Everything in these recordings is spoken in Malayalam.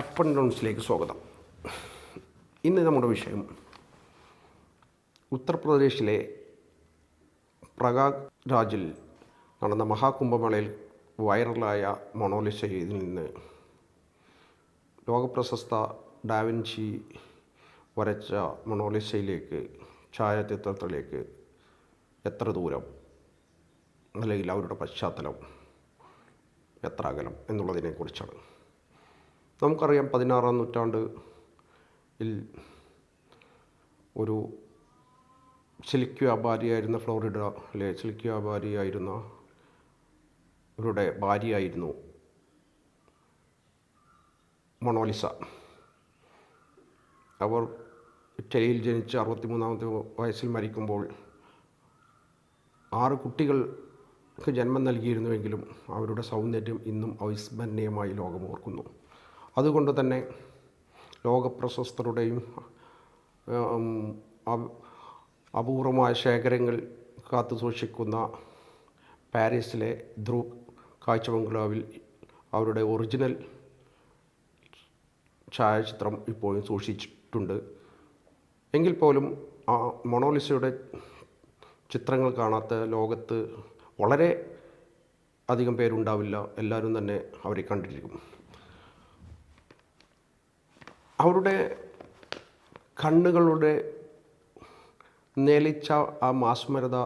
അപ്പ് ആൻഡ് ഡൗൺസിലേക്ക് സ്വാഗതം. ഇന്ന് നമ്മുടെ വിഷയം ഉത്തർപ്രദേശിലെ പ്രകാഗ് രാജിൽ നടന്ന മഹാകുംഭമേളയിൽ വൈറലായ മൊണോലിസയിൽ നിന്ന് ലോകപ്രശസ്ത ഡാവിൻചി വരച്ച മൊണോലിസയിലേക്ക് ഛായാചിത്രത്തിലേക്ക് എത്ര ദൂരം അല്ലെങ്കിൽ അവരുടെ പശ്ചാത്തലം എത്ര അകലം എന്നുള്ളതിനെക്കുറിച്ചാണ്. നമുക്കറിയാം പതിനാറാം നൂറ്റാണ്ടിൽ ഒരു ചിലിക്ക് വ്യാപാരിയായിരുന്ന ഫ്ലോറിഡയിലെ ചിലിക്ക് വ്യാപാരിയായിരുന്ന ഇവരുടെ ഭാര്യയായിരുന്നു മൊണോലിസ. അവർ ഇറ്റലിയിൽ ജനിച്ച് അറുപത്തിമൂന്നാമത്തെ വയസ്സിൽ മരിക്കുമ്പോൾ ആറ് കുട്ടികൾക്ക് ജന്മം നൽകിയിരുന്നുവെങ്കിലും അവരുടെ സൗന്ദര്യം ഇന്നും അവിസ്മരണീയമായി ലോകം ഓർക്കുന്നു അതുകൊണ്ട് തന്നെ ലോകപ്രശസ്തരുടെയും അപൂർവമായ ശേഖരങ്ങൾ കാത്തു സൂക്ഷിക്കുന്ന പാരീസിലെ ധ്രുവ് കാഴ്ച ബംഗ്ലാവിൽ അവരുടെ ഒറിജിനൽ ഛായാചിത്രം ഇപ്പോഴും സൂക്ഷിച്ചിട്ടുണ്ട്. എങ്കിൽ പോലും ആ മൊണോലിസയുടെ ചിത്രങ്ങൾ കാണാത്ത ലോകത്ത് വളരെ അധികം പേരുണ്ടാവില്ല. എല്ലാവരും തന്നെ അവരെ കണ്ടിരിക്കും. അവരുടെ കണ്ണുകളുടെ നേലിച്ച ആ മാസ്മരത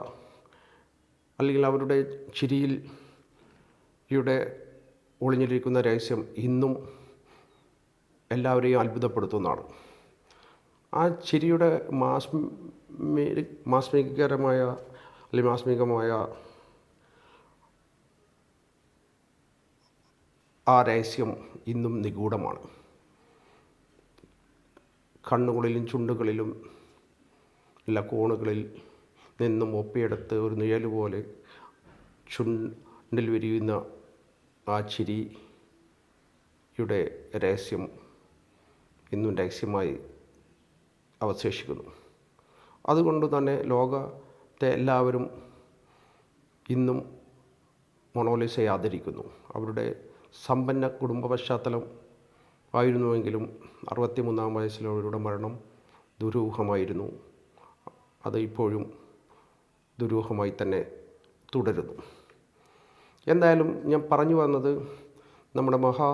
അല്ലെങ്കിൽ അവരുടെ ചിരിയിൽ യുടെ ഒളിഞ്ഞിരിക്കുന്ന രഹസ്യം ഇന്നും എല്ലാവരെയും അത്ഭുതപ്പെടുത്തുന്നതാണ്. ആ ചിരിയുടെ മാസ്മി മാസ്മികരമായ അല്ലെങ്കിൽ മാസ്മികമായ ആ രഹസ്യം ഇന്നും നിഗൂഢമാണ്. കണ്ണുകളിലും ചുണ്ടുകളിലും എല്ലാ കോണുകളിൽ നിന്നും ഒപ്പിയെടുത്ത് ഒരു നിഴൽ പോലെ ചുണ്ടിൽ വിരിയുന്ന ആ ചിരിയുടെ രഹസ്യം ഇന്നും രഹസ്യമായി അവശേഷിക്കുന്നു. അതുകൊണ്ട് തന്നെ ലോകത്തെ എല്ലാവരും ഇന്നും മൊണോലിസയെ ആദരിക്കുന്നു. അവരുടെ സമ്പന്ന കുടുംബ പശ്ചാത്തലം ആയിരുന്നുവെങ്കിലും അറുപത്തിമൂന്നാം വയസ്സിൽ അവരുടെ മരണം ദുരൂഹമായിരുന്നു. അത് ഇപ്പോഴും ദുരൂഹമായി തന്നെ തുടരുന്നു. എന്തായാലും ഞാൻ പറഞ്ഞു വന്നത് നമ്മുടെ മഹാ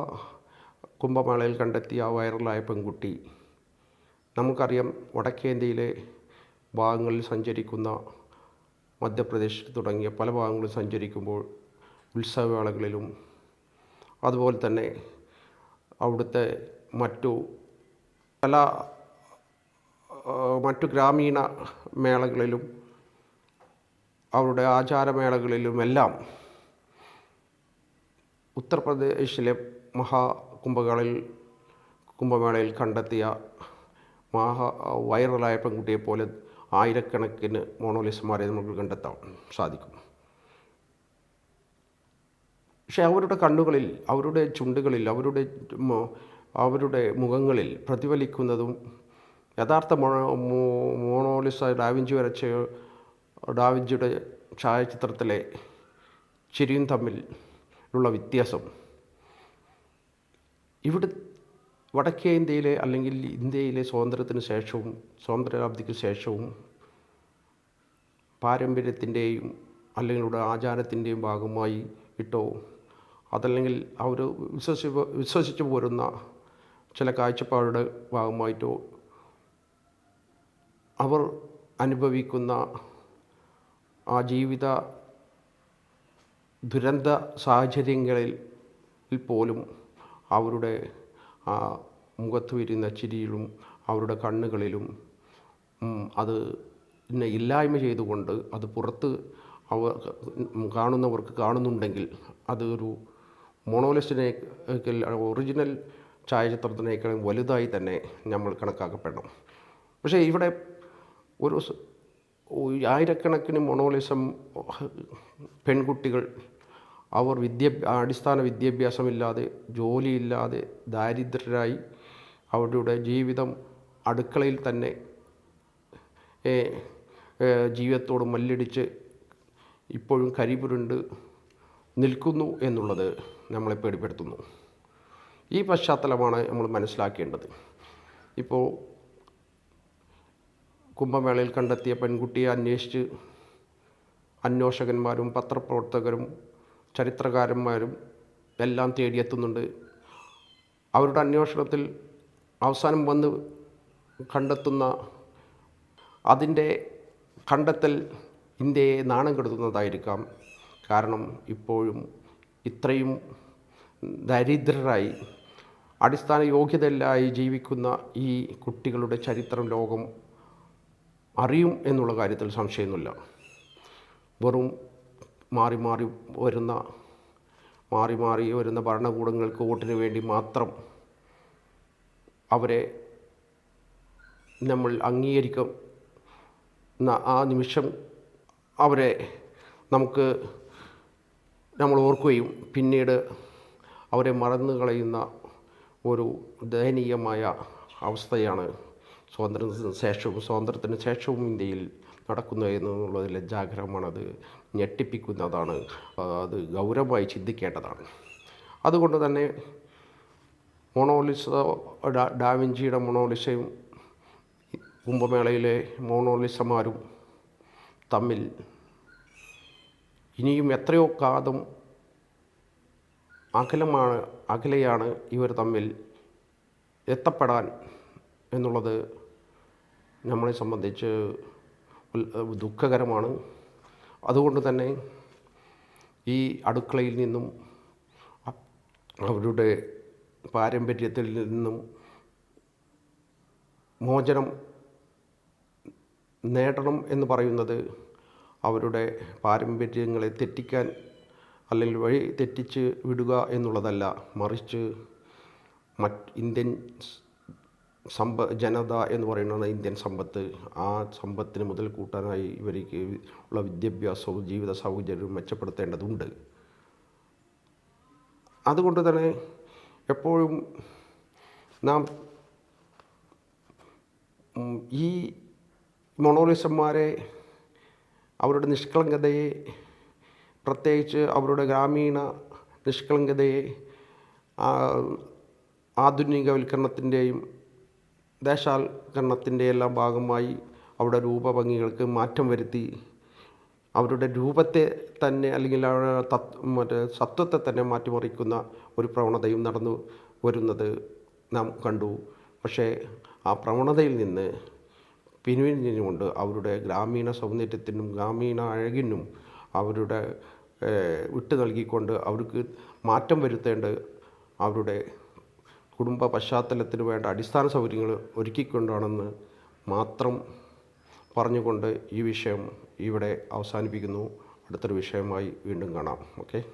കുംഭമേളയിൽ കണ്ടെത്തിയ ആ വൈറലായ പെൺകുട്ടി നമുക്കറിയാം വടക്കേന്ത്യയിലെ ഭാഗങ്ങളിൽ സഞ്ചരിക്കുന്ന മധ്യപ്രദേശ് തുടങ്ങിയ പല ഭാഗങ്ങളിൽ സഞ്ചരിക്കുമ്പോൾ ഉത്സവവേളകളിലും അതുപോലെ തന്നെ അവിടുത്തെ മറ്റു പല മറ്റു ഗ്രാമീണ മേളകളിലും അവരുടെ ആചാരമേളകളിലുമെല്ലാം ഉത്തർപ്രദേശിലെ മഹാകുംഭകളിൽ കുംഭമേളയിൽ കണ്ടെത്തിയ മഹാ വൈറലായ പെൺകുട്ടിയെ പോലെ ആയിരക്കണക്കിന് മോണോലിസ്മാരെ നമുക്ക് കണ്ടെത്താൻ സാധിക്കും. പക്ഷെ അവരുടെ കണ്ണുകളിൽ അവരുടെ ചുണ്ടുകളിൽ അവരുടെ അവരുടെ മുഖങ്ങളിൽ പ്രതിഫലിക്കുന്നതും യഥാർത്ഥ മോ മോണോലിസ ഡാവിഞ്ചി വരച്ച ഡാവിഞ്ചിയുടെ ഛായാചിത്രത്തിലെ ചിരിയും തമ്മിൽ ഉള്ള വ്യത്യാസം. ഇവിടെ വടക്കേ ഇന്ത്യയിലെ അല്ലെങ്കിൽ ഇന്ത്യയിലെ സ്വാതന്ത്ര്യത്തിന് ശേഷവും സ്വാതന്ത്ര്യാബ്ദിക്ക് ശേഷവും പാരമ്പര്യത്തിന്റെയും അല്ലെങ്കിൽ ആചാരത്തിന്റെയും ഭാഗമായി ഇട്ടോ അതല്ലെങ്കിൽ ആ ഒരു വിശ്വസി വിശ്വസിച്ച് പോരുന്ന ചില കാഴ്ചപ്പാടുകളുടെ ഭാഗമായിട്ടോ അവർ അനുഭവിക്കുന്ന ആ ജീവിത ദുരന്ത സാഹചര്യങ്ങളിൽ പോലും അവരുടെ ആ മുഖത്ത് വരുന്ന ചിരിയിലും അവരുടെ കണ്ണുകളിലും അത് പിന്നെ ഇല്ലായ്മ ചെയ്തുകൊണ്ട് അത് പുറത്ത് അവർ കാണുന്നവർക്ക് കാണുന്നുണ്ടെങ്കിൽ അത് ഒരു മോണോലിസ്റ്റിനെ ഒറിജിനൽ ഛായാചിത്രത്തിനേക്കാളും വലുതായി തന്നെ നമ്മൾ കണക്കാക്കപ്പെടണം പക്ഷേ ഇവിടെ ഒരു ആയിരക്കണക്കിന് മൊണോളിസം പെൺകുട്ടികൾ അവർ വിദ്യ അടിസ്ഥാന വിദ്യാഭ്യാസമില്ലാതെ ജോലിയില്ലാതെ ദാരിദ്ര്യരായി അവരുടെ ജീവിതം അടുക്കളയിൽ തന്നെ ജീവിതത്തോട് മല്ലിടിച്ച് ഇപ്പോഴും കരിപുരുണ്ട് നിൽക്കുന്നു എന്നുള്ളത് നമ്മളെ പേടിപ്പെടുത്തുന്നു. ഈ പശ്ചാത്തലമാണ് നമ്മൾ മനസ്സിലാക്കേണ്ടത്. ഇപ്പോൾ കുംഭമേളയിൽ കണ്ടെത്തിയ പെൺകുട്ടിയെ അന്വേഷിച്ച് അന്വേഷകന്മാരും പത്രപ്രവർത്തകരും ചരിത്രകാരന്മാരും എല്ലാം തേടിയെത്തുന്നുണ്ട്. അവരുടെ അന്വേഷണത്തിൽ അവസാനം വന്ന് കണ്ടെത്തുന്ന അതിന്റെ കണ്ടെത്തൽ ഇന്ത്യയെ നാണം കെടുത്തുന്നതായിരിക്കാം. കാരണം ഇപ്പോഴും ഇത്രയും ദരിദ്രരായി അടിസ്ഥാന യോഗ്യതയില്ലായി ജീവിക്കുന്ന ഈ കുട്ടികളുടെ ചരിത്രം ലോകം അറിയും എന്നുള്ള കാര്യത്തിൽ സംശയമൊന്നുമില്ല. വെറും മാറി മാറി വരുന്ന മാറി മാറി വരുന്ന ഭരണകൂടങ്ങൾക്ക് വോട്ടിന് വേണ്ടി മാത്രം അവരെ നമ്മൾ അംഗീകരിക്കും ആ നിമിഷം അവരെ നമുക്ക് നമ്മൾ ഓർക്കുകയും പിന്നീട് അവരെ മറന്നു കളയുന്ന ഒരു ദയനീയമായ അവസ്ഥയാണ് സ്വാതന്ത്ര്യത്തിന് ശേഷവും സ്വാതന്ത്ര്യത്തിന് ശേഷവും ഇന്ത്യയിൽ നടക്കുന്നു എന്നുള്ളത് അത് ഞെട്ടിപ്പിക്കുന്നതാണ്. അത് ഗൗരവമായി ചിന്തിക്കേണ്ടതാണ്. അതുകൊണ്ട് തന്നെ മൊണോലിസ ഡാവിഞ്ചിയുടെ മൊണോലിസയും കുംഭമേളയിലെ മോണോലിസമാരും തമ്മിൽ ഇനിയും എത്രയോ കാലം അകലമാണ് അകലെയാണ് ഇവർ തമ്മിൽ എത്തപ്പെടാൻ എന്നുള്ളത് നമ്മളെ സംബന്ധിച്ച് ദുഃഖകരമാണ്. അതുകൊണ്ട് തന്നെ ഈ അടുക്കളയിൽ നിന്നും അവരുടെ പാരമ്പര്യത്തിൽ നിന്നും മോചനം നേടണം എന്ന് പറയുന്നത് അവരുടെ പാരമ്പര്യങ്ങളെ തെറ്റിക്കാൻ അല്ലെങ്കിൽ വഴി തെറ്റിച്ച് വിടുക എന്നുള്ളതല്ല. മറിച്ച് മറ്റ് ഇന്ത്യൻ സമ്പ ജനത എന്ന് പറയുന്നത് ഇന്ത്യൻ സമ്പത്ത്. ആ സമ്പത്തിന് മുതൽ കൂട്ടാനായി ഇവർക്ക് ഉള്ള വിദ്യാഭ്യാസവും ജീവിത സൗകര്യവും മെച്ചപ്പെടുത്തേണ്ടതുണ്ട്. അതുകൊണ്ട് തന്നെ എപ്പോഴും നാം ഈ മൊണോളിസന്മാരെ അവരുടെ നിഷ്കളങ്കതയെ പ്രത്യേകിച്ച് അവരുടെ ഗ്രാമീണ നിഷ്കളങ്കതയെ ആധുനികവൽക്കരണത്തിന്റെയും ദേശാൽക്കരണത്തിന്റെ എല്ലാം ഭാഗമായി അവരുടെ രൂപഭംഗികൾക്ക് മാറ്റം വരുത്തി അവരുടെ രൂപത്തെ തന്നെ അല്ലെങ്കിൽ അവരുടെ തത് മറ്റേ സത്വത്തെ തന്നെ മാറ്റിമറിക്കുന്ന ഒരു പ്രവണതയും നടന്നു വരുന്നത് നാം കണ്ടു. പക്ഷേ ആ പ്രവണതയിൽ നിന്ന് പിൻവലിഞ്ഞുകൊണ്ട് അവരുടെ ഗ്രാമീണ സൗന്ദര്യത്തിനും ഗ്രാമീണ അഴകിനും അവരുടെ വിട്ടു നൽകിക്കൊണ്ട് അവർക്ക് മാറ്റം വരുത്തേണ്ട അവരുടെ കുടുംബ പശ്ചാത്തലത്തിന് വേണ്ട അടിസ്ഥാന സൗകര്യങ്ങൾ ഒരുക്കിക്കൊണ്ടാണെന്ന് മാത്രം പറഞ്ഞുകൊണ്ട് ഈ വിഷയം ഇവിടെ അവസാനിപ്പിക്കുന്നു. അടുത്തൊരു വിഷയമായി വീണ്ടും കാണാം. ഓക്കെ.